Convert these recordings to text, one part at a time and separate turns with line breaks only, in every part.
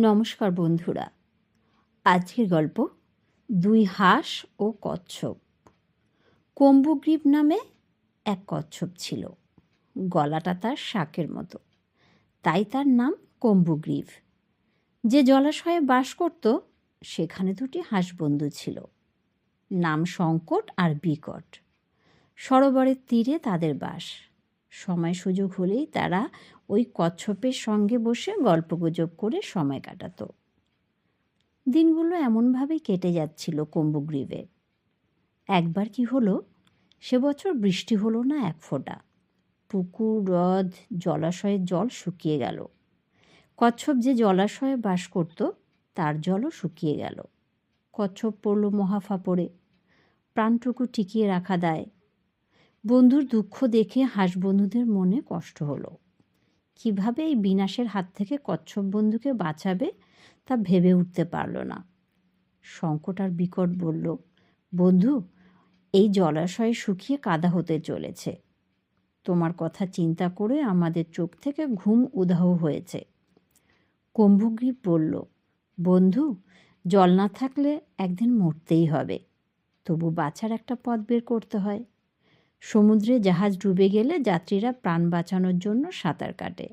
নমস্কার বন্ধুরা। আজকের গল্প দুই হাঁস ও কচ্ছপ। কম্বুগ্রীব নামে এক কচ্ছপ ছিল। গলাটা তার শাকের মতো। তাই তার নাম কম্বুগ্রীব। যে জলাশয়ে বাস করত, সেখানে দুটি হাঁস বন্ধু ছিল। নাম সংকট আর বিকট। সরোবরের তীরে তাদের বাস। সময় সুযোগ হলেই তারা ওই কচ্ছপের সঙ্গে বসে গল্পগুজব করে সময় কাটাত। দিনগুলো এমনভাবেই কেটে যাচ্ছিল কম্বুগ্রীবে একবার কি হলো? সে বছর বৃষ্টি হলো না এক ফোঁটা। পুকুর, হ্রদ জলাশয়ের জল শুকিয়ে গেল। কচ্ছপ যে জলাশয়ে বাস করত, তার জলও শুকিয়ে গেল। কচ্ছপ পড়ল মহাফাপড়ে প্রাণটুকু টিকিয়ে রাখা দেয়। বন্ধুর দুঃখ দেখে হাঁস বন্ধুদের মনে কষ্ট হলো। কীভাবে এই বিনাশের হাত থেকে কচ্ছপ বন্ধুকে বাঁচাবে তা ভেবে উঠতে পারল না। সংকট আর বিকট বলল, বন্ধু, এই জলাশয়ে শুকিয়ে কাদা হতে চলেছে। তোমার কথা চিন্তা করে আমাদের চোখ থেকে ঘুম উধাও হয়েছে। কুম্ভগ্রীব বলল, বন্ধু, জল না থাকলে একদিন মরতেই হবে। তবু বাঁচার একটা পথ বের করতে হয়। সমুদ্রে জাহাজ ডুবে গেলে যাত্রীরা প্রাণ বাঁচানোর জন্য সাঁতার কাটে।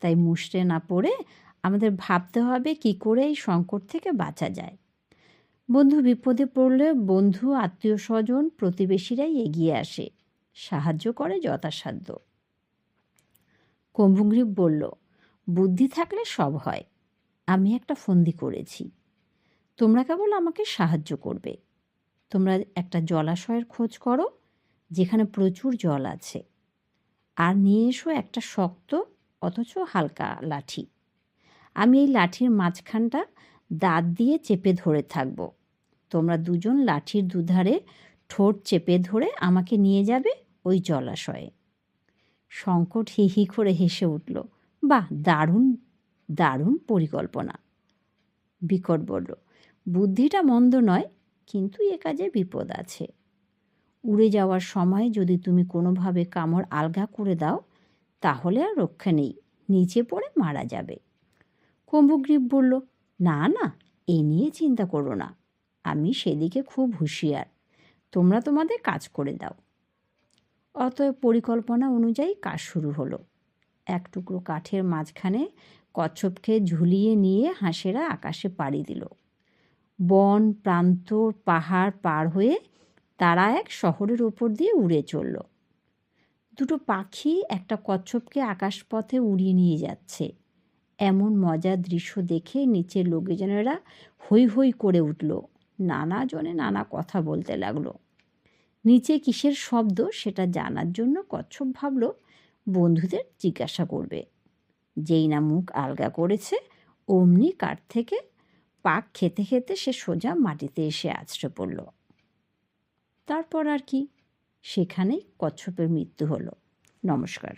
তাই মুষড়ে না পড়ে আমাদের ভাবতে হবে কি করে এই সংকট থেকে বাঁচা যায়। বন্ধু বিপদে পড়লে বন্ধু, আত্মীয় স্বজন, প্রতিবেশীরাই এগিয়ে আসে। সাহায্য করে যথাসাধ্য। কম্ভুগ্রীব বলল, বুদ্ধি থাকলে সব হয়। আমি একটা ফন্দি করেছি। তোমরা কেবল আমাকে সাহায্য করবে। তোমরা একটা জলাশয়ের খোঁজ করো যেখানে প্রচুর জল আছে। আর নিয়ে এসো একটা শক্ত অথচ হালকা লাঠি। আমি এই লাঠির মাঝখানটা দাঁত দিয়ে চেপে ধরে থাকব। তোমরা দুজন লাঠির দুধারে ঠোঁট চেপে ধরে আমাকে নিয়ে যাবে ওই জলাশয়ে। সংকট হি হি করে হেসে উঠল, বাহ, দারুণ দারুণ পরিকল্পনা। বিকট বলল, বুদ্ধিটা মন্দ নয়, কিন্তু এ কাজে বিপদ আছে। উড়ে যাওয়ার সময় যদি তুমি কোনোভাবে কামড় আলগা করে দাও, তাহলে আর রক্ষা নেই, নিচে পড়ে মারা যাবে। কুম্ভগ্রীব বলল, না না, এ নিয়ে চিন্তা করো না, আমি সেদিকে খুব হুঁশিয়ার, তোমরা তোমাদের কাজ করে দাও। অতএব পরিকল্পনা অনুযায়ী কাজ শুরু হলো। এক টুকরো কাঠের মাঝখানে কচ্ছপকে ঝুলিয়ে নিয়ে হাঁসেরা আকাশে পাড়ি দিল। বন, প্রান্ত, পাহাড় পার হয়ে তারা এক শহরের ওপর দিয়ে উড়ে চলল। দুটো পাখি একটা কচ্ছপকে আকাশপথে উড়িয়ে নিয়ে যাচ্ছে। এমন মজার দৃশ্য দেখে নিচের লোকজনেরা হৈ হৈ করে উঠল। নানা জনে নানা কথা বলতে লাগল। নিচে কিসের শব্দ সেটা জানার জন্য কচ্ছপ ভাবল, বন্ধুদের জিজ্ঞাসা করবে। যেই না মুখ আলগা করেছে, অমনি কাঠ থেকে পাক খেতে খেতে সে সোজা মাটিতে এসে আছড়ে পড়ল। তারপর আর কি। সেখানেই কচ্ছপের মৃত্যু হলো। নমস্কার।